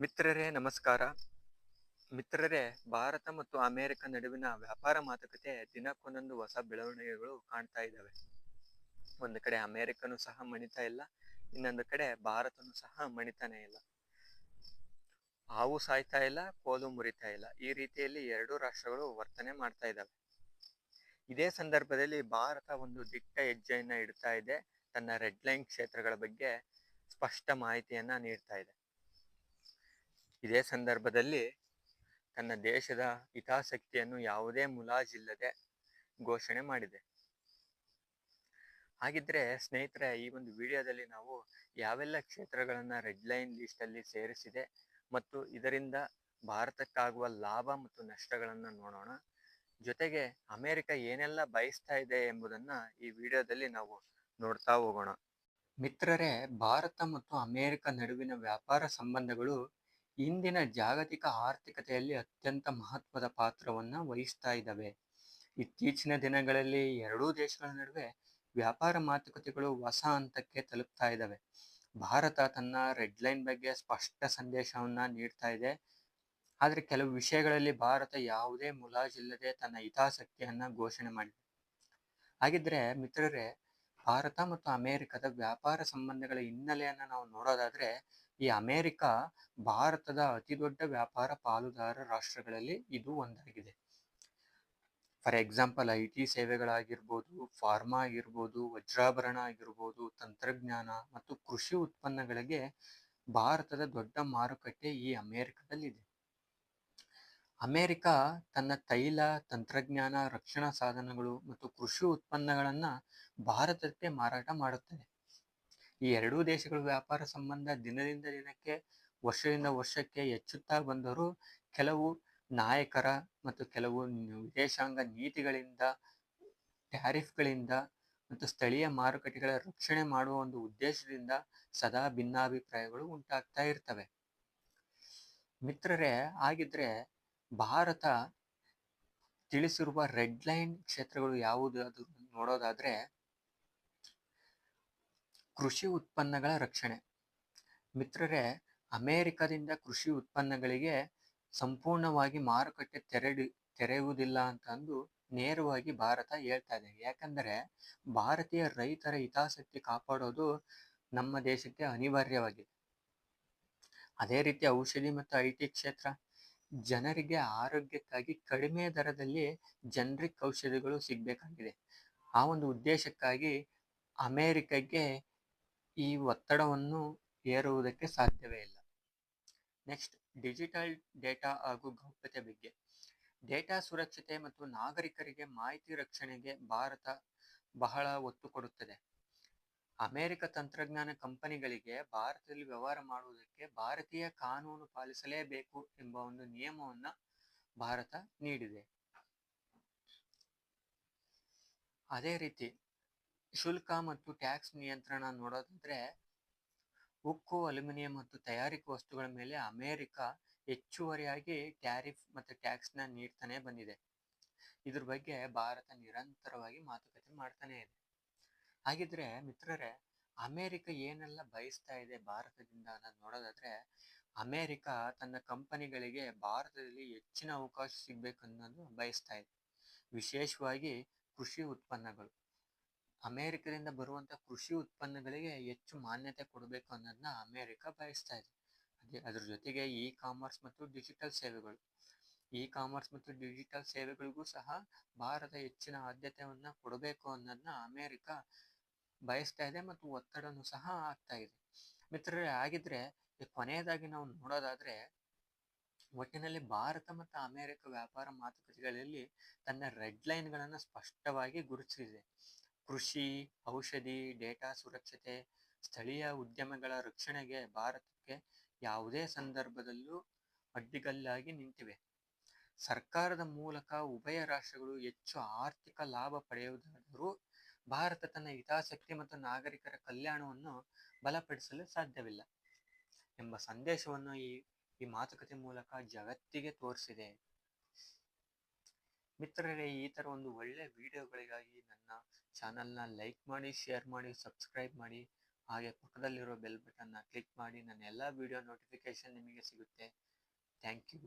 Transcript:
ಮಿತ್ರರೇ, ನಮಸ್ಕಾರ. ಮಿತ್ರರೇ, ಭಾರತ ಮತ್ತು ಅಮೆರಿಕ ನಡುವಿನ ವ್ಯಾಪಾರ ಮಾತುಕತೆ ದಿನಕ್ಕೊಂದೊಂದು ಹೊಸ ಬೆಳವಣಿಗೆಗಳು ಕಾಣ್ತಾ ಇದ್ದಾವೆ. ಒಂದು ಕಡೆ ಅಮೆರಿಕನು ಸಹ ಮಣಿತಾ ಇಲ್ಲ, ಇನ್ನೊಂದು ಕಡೆ ಭಾರತನು ಸಹ ಮಣಿತಾನೇ ಇಲ್ಲ. ಹಾವು ಸಾಯ್ತಾ ಇಲ್ಲ, ಕೋಲು ಮುರಿತಾ ಇಲ್ಲ. ಈ ರೀತಿಯಲ್ಲಿ ಎರಡೂ ರಾಷ್ಟ್ರಗಳು ವರ್ತನೆ ಮಾಡ್ತಾ ಇದ್ದಾವೆ. ಇದೇ ಸಂದರ್ಭದಲ್ಲಿ ಭಾರತ ಒಂದು ದಿಟ್ಟ ಹೆಜ್ಜೆಯನ್ನ ಇಡ್ತಾ ಇದೆ. ತನ್ನ ರೆಡ್ ಲೈನ್ ಕ್ಷೇತ್ರಗಳ ಬಗ್ಗೆ ಸ್ಪಷ್ಟ ಮಾಹಿತಿಯನ್ನ ನೀಡ್ತಾ ಇದೆ. ಇದೇ ಸಂದರ್ಭದಲ್ಲಿ ತನ್ನ ದೇಶದ ಹಿತಾಸಕ್ತಿಯನ್ನು ಯಾವುದೇ ಮುಲಾಜಿಲ್ಲದೆ ಘೋಷಣೆ ಮಾಡಿದೆ. ಹಾಗಿದ್ರೆ ಸ್ನೇಹಿತರೆ, ಈ ಒಂದು ವಿಡಿಯೋದಲ್ಲಿ ನಾವು ಯಾವೆಲ್ಲ ಕ್ಷೇತ್ರಗಳನ್ನ ರೆಡ್ ಲೈನ್ ಲಿಸ್ಟ್ ಅಲ್ಲಿ ಸೇರಿಸಿದೆ ಮತ್ತು ಇದರಿಂದ ಭಾರತಕ್ಕಾಗುವ ಲಾಭ ಮತ್ತು ನಷ್ಟಗಳನ್ನ ನೋಡೋಣ. ಜೊತೆಗೆ ಅಮೆರಿಕ ಏನೆಲ್ಲ ಬಯಸ್ತಾ ಇದೆ ಎಂಬುದನ್ನ ಈ ವಿಡಿಯೋದಲ್ಲಿ ನಾವು ನೋಡ್ತಾ ಹೋಗೋಣ. ಮಿತ್ರರೇ, ಭಾರತ ಮತ್ತು ಅಮೆರಿಕ ನಡುವಿನ ವ್ಯಾಪಾರ ಸಂಬಂಧಗಳು ಇಂದಿನ ಜಾಗತಿಕ ಆರ್ಥಿಕತೆಯಲ್ಲಿ ಅತ್ಯಂತ ಮಹತ್ವದ ಪಾತ್ರವನ್ನ ವಹಿಸ್ತಾ ಇದ್ದಾವೆ ಇತ್ತೀಚಿನ ದಿನಗಳಲ್ಲಿ ಎರಡೂ ದೇಶಗಳ ನಡುವೆ ವ್ಯಾಪಾರ ಮಾತುಕತೆಗಳು ಹೊಸ ಹಂತಕ್ಕೆ ತಲುಪ್ತಾ ಇದ್ದಾವೆ ಭಾರತ ತನ್ನ ರೆಡ್ ಲೈನ್ ಬಗ್ಗೆ ಸ್ಪಷ್ಟ ಸಂದೇಶವನ್ನ ನೀಡ್ತಾ ಇದೆ. ಆದರೆ ಕೆಲವು ವಿಷಯಗಳಲ್ಲಿ ಭಾರತ ಯಾವುದೇ ಮುಲಾಜಿಲ್ಲದೆ ತನ್ನ ಹಿತಾಸಕ್ತಿಯನ್ನ ಘೋಷಣೆ ಮಾಡಿದೆ. ಹಾಗಿದ್ರೆ ಮಿತ್ರರೇ, ಭಾರತ ಮತ್ತು ಅಮೆರಿಕದ ವ್ಯಾಪಾರ ಸಂಬಂಧಗಳ ಹಿನ್ನೆಲೆಯನ್ನು ನಾವು ನೋಡೋದಾದ್ರೆ ಈ ಅಮೆರಿಕ ಭಾರತದ ಅತಿ ದೊಡ್ಡ ವ್ಯಾಪಾರ ಪಾಲುದಾರ ರಾಷ್ಟ್ರಗಳಲ್ಲಿ ಇದು ಒಂದಾಗಿದೆ. ಫಾರ್ ಎಕ್ಸಾಂಪಲ್, ಐ ಟಿ ಸೇವೆಗಳಾಗಿರ್ಬೋದು, ಫಾರ್ಮಾ ಆಗಿರ್ಬೋದು, ವಜ್ರಾಭರಣ ಆಗಿರ್ಬೋದು, ತಂತ್ರಜ್ಞಾನ ಮತ್ತು ಕೃಷಿ ಉತ್ಪನ್ನಗಳಿಗೆ ಭಾರತದ ದೊಡ್ಡ ಮಾರುಕಟ್ಟೆ ಈ ಅಮೆರಿಕದಲ್ಲಿದೆ. ಅಮೇರಿಕ ತನ್ನ ತೈಲ, ತಂತ್ರಜ್ಞಾನ, ರಕ್ಷಣಾ ಸಾಧನಗಳು ಮತ್ತು ಕೃಷಿ ಉತ್ಪನ್ನಗಳನ್ನ ಭಾರತಕ್ಕೆ ಮಾರಾಟ ಮಾಡುತ್ತದೆ. ಈ ಎರಡೂ ದೇಶಗಳ ವ್ಯಾಪಾರ ಸಂಬಂಧ ದಿನದಿಂದ ದಿನಕ್ಕೆ, ವರ್ಷದಿಂದ ವರ್ಷಕ್ಕೆ ಹೆಚ್ಚುತ್ತಾ ಬಂದರೂ ಕೆಲವು ನಾಯಕರ ಮತ್ತು ಕೆಲವು ವಿದೇಶಾಂಗ ನೀತಿಗಳಿಂದ, ಟ್ಯಾರಿಫ್ಗಳಿಂದ ಮತ್ತು ಸ್ಥಳೀಯ ಮಾರುಕಟ್ಟೆಗಳ ರಕ್ಷಣೆ ಮಾಡುವ ಒಂದು ಉದ್ದೇಶದಿಂದ ಸದಾ ಭಿನ್ನಾಭಿಪ್ರಾಯಗಳು ಉಂಟಾಗ್ತಾ ಇರ್ತವೆ. ಮಿತ್ರರೇ ಆಗಿದ್ರೆ ಭಾರತ ತಿಳಿಸಿರುವ ರೆಡ್ ಲೈನ್ ಕ್ಷೇತ್ರಗಳು ಯಾವುದು ಅದು ನೋಡೋದಾದ್ರೆ ಕೃಷಿ ಉತ್ಪನ್ನಗಳ ರಕ್ಷಣೆ. ಮಿತ್ರರೇ, ಅಮೇರಿಕದಿಂದ ಕೃಷಿ ಉತ್ಪನ್ನಗಳಿಗೆ ಸಂಪೂರ್ಣವಾಗಿ ಮಾರುಕಟ್ಟೆ ತೆರೆಡಿ, ತೆರೆಯುವುದಿಲ್ಲ ಅಂತ ಅಂದು ನೇರವಾಗಿ ಭಾರತ ಹೇಳ್ತಾ ಇದೆ. ಯಾಕಂದರೆ, ಭಾರತೀಯ ರೈತರ ಹಿತಾಸಕ್ತಿ ಕಾಪಾಡೋದು ನಮ್ಮ ದೇಶಕ್ಕೆ ಅನಿವಾರ್ಯವಾಗಿದೆ. ಅದೇ ರೀತಿ ಔಷಧಿ ಮತ್ತು ಐ ಟಿ ಕ್ಷೇತ್ರ. ಜನರಿಗೆ ಆರೋಗ್ಯಕ್ಕಾಗಿ ಕಡಿಮೆ ದರದಲ್ಲಿ ಜನರಿಕ್ ಔಷಧಿಗಳು ಸಿಗಬೇಕಾಗಿದೆ. ಆ ಒಂದು ಉದ್ದೇಶಕ್ಕಾಗಿ ಅಮೆರಿಕಕ್ಕೆ ಈ ಒತ್ತಡವನ್ನು ಏರುವುದಕ್ಕೆ ಸಾಧ್ಯವೇ ಇಲ್ಲ. ನೆಕ್ಸ್ಟ್, ಡಿಜಿಟಲ್ ಡೇಟಾ ಹಾಗೂ ಗೌಪ್ಯತೆ ಬಗ್ಗೆ. ಡೇಟಾ ಸುರಕ್ಷತೆ ಮತ್ತು ನಾಗರಿಕರಿಗೆ ಮಾಹಿತಿ ರಕ್ಷಣೆಗೆ ಭಾರತ ಬಹಳ ಒತ್ತು ಕೊಡುತ್ತದೆ. ಅಮೆರಿಕ ತಂತ್ರಜ್ಞಾನ ಕಂಪನಿಗಳಿಗೆ ಭಾರತದಲ್ಲಿ ವ್ಯವಹಾರ ಮಾಡುವುದಕ್ಕೆ ಭಾರತೀಯ ಕಾನೂನು ಪಾಲಿಸಲೇಬೇಕು ಎಂಬ ಒಂದು ನಿಯಮವನ್ನು ಭಾರತ ನೀಡಿದೆ. ಅದೇ ರೀತಿ ಶುಲ್ಕ ಮತ್ತು ಟ್ಯಾಕ್ಸ್ ನಿಯಂತ್ರಣ ನೋಡೋದಾದ್ರೆ, ಉಕ್ಕು, ಅಲ್ಯೂಮಿನಿಯಂ ಮತ್ತು ತಯಾರಿಕಾ ವಸ್ತುಗಳ ಮೇಲೆ ಅಮೆರಿಕ ಹೆಚ್ಚುವರಿಯಾಗಿ ಟ್ಯಾರಿಫ್ ಮತ್ತು ಟ್ಯಾಕ್ಸ್ನ ನೀಡ್ತಾನೆ ಬಂದಿದೆ. ಇದ್ರ ಬಗ್ಗೆ ಭಾರತ ನಿರಂತರವಾಗಿ ಮಾತುಕತೆ ಮಾಡ್ತಾನೆ ಇದೆ. ಹಾಗಿದ್ರೆ ಮಿತ್ರರೇ, ಅಮೆರಿಕ ಏನೆಲ್ಲ ಬಯಸ್ತಾ ಇದೆ ಭಾರತದಿಂದ ಅನ್ನೋದು ನೋಡೋದಾದ್ರೆ, ಅಮೆರಿಕ ತನ್ನ ಕಂಪನಿಗಳಿಗೆ ಭಾರತದಲ್ಲಿ ಹೆಚ್ಚಿನ ಅವಕಾಶ ಸಿಗ್ಬೇಕನ್ನೋದು ಬಯಸ್ತಾ ಇದೆ. ವಿಶೇಷವಾಗಿ ಕೃಷಿ ಉತ್ಪನ್ನಗಳು. ಅಮೆರಿಕದಿಂದ ಬರುವಂತ ಕೃಷಿ ಉತ್ಪನ್ನಗಳಿಗೆ ಹೆಚ್ಚು ಮಾನ್ಯತೆ ಕೊಡಬೇಕು ಅನ್ನೋದನ್ನ ಅಮೇರಿಕ ಬಯಸ್ತಾ ಇದೆ. ಅದೇ ಅದ್ರ ಜೊತೆಗೆ ಇ ಕಾಮರ್ಸ್ ಮತ್ತು ಡಿಜಿಟಲ್ ಸೇವೆಗಳು. ಇ ಕಾಮರ್ಸ್ ಮತ್ತು ಡಿಜಿಟಲ್ ಸೇವೆಗಳಿಗೂ ಸಹ ಭಾರತ ಹೆಚ್ಚಿನ ಆದ್ಯತೆಯನ್ನ ಕೊಡಬೇಕು ಅನ್ನೋದನ್ನ ಅಮೇರಿಕ ಬಯಸ್ತಾ ಇದೆ ಮತ್ತು ಒತ್ತಡನೂ ಸಹ ಆಗ್ತಾ ಇದೆ. ಮಿತ್ರರೇ, ಹಾಗಿದ್ರೆ ಕೊನೆಯದಾಗಿ ನಾವು ನೋಡೋದಾದ್ರೆ ಒಟ್ಟಿನಲ್ಲಿ ಭಾರತ ಮತ್ತು ಅಮೇರಿಕ ವ್ಯಾಪಾರ ಮಾತುಕತೆಗಳಲ್ಲಿ ತನ್ನ ರೆಡ್ ಲೈನ್ಗಳನ್ನು ಸ್ಪಷ್ಟವಾಗಿ ಗುರುತಿಸಿದೆ. ಕೃಷಿ, ಔಷಧಿ, ಡೇಟಾ ಸುರಕ್ಷತೆ, ಸ್ಥಳೀಯ ಉದ್ಯಮಗಳ ರಕ್ಷಣೆಗೆ ಭಾರತಕ್ಕೆ ಯಾವುದೇ ಸಂದರ್ಭದಲ್ಲೂ ಅಡ್ಡಿಗಲ್ಲಾಗಿ ನಿಂತಿವೆ. ಸರ್ಕಾರದ ಮೂಲಕ ಉಭಯ ರಾಷ್ಟ್ರಗಳು ಹೆಚ್ಚು ಆರ್ಥಿಕ ಲಾಭ ಪಡೆಯುವುದಾದರೂ ಭಾರತ ತನ್ನ ಹಿತಾಸಕ್ತಿ ಮತ್ತು ನಾಗರಿಕರ ಕಲ್ಯಾಣವನ್ನು ಬಲಪಡಿಸಲು ಸಾಧ್ಯವಿಲ್ಲ ಎಂಬ ಸಂದೇಶವನ್ನು ಈ ಈ ಮಾತುಕತೆ ಮೂಲಕ ಜಗತ್ತಿಗೆ ತೋರಿಸಿದೆ. ಮಿತ್ರರೇ, ಈ ತರ ಒಂದು ಒಳ್ಳೆ ವಿಡಿಯೋಗಳಿಗಾಗಿ ನನ್ನ ಚಾನಲ್ನ ಲೈಕ್ ಮಾಡಿ ಶೇರ್ ಮಾಡಿ ಸಬ್ಸ್ಕ್ರೈಬ್ ಮಾಡಿ, ಹಾಗೆ ಪಕ್ಕದಲ್ಲಿರೋ ಬೆಲ್ ಬಟನ್ನ ಕ್ಲಿಕ್ ಮಾಡಿ, ನನ್ನ ಎಲ್ಲ ವಿಡಿಯೋ ನೋಟಿಫಿಕೇಷನ್ ನಿಮಗೆ ಸಿಗುತ್ತೆ. Thank you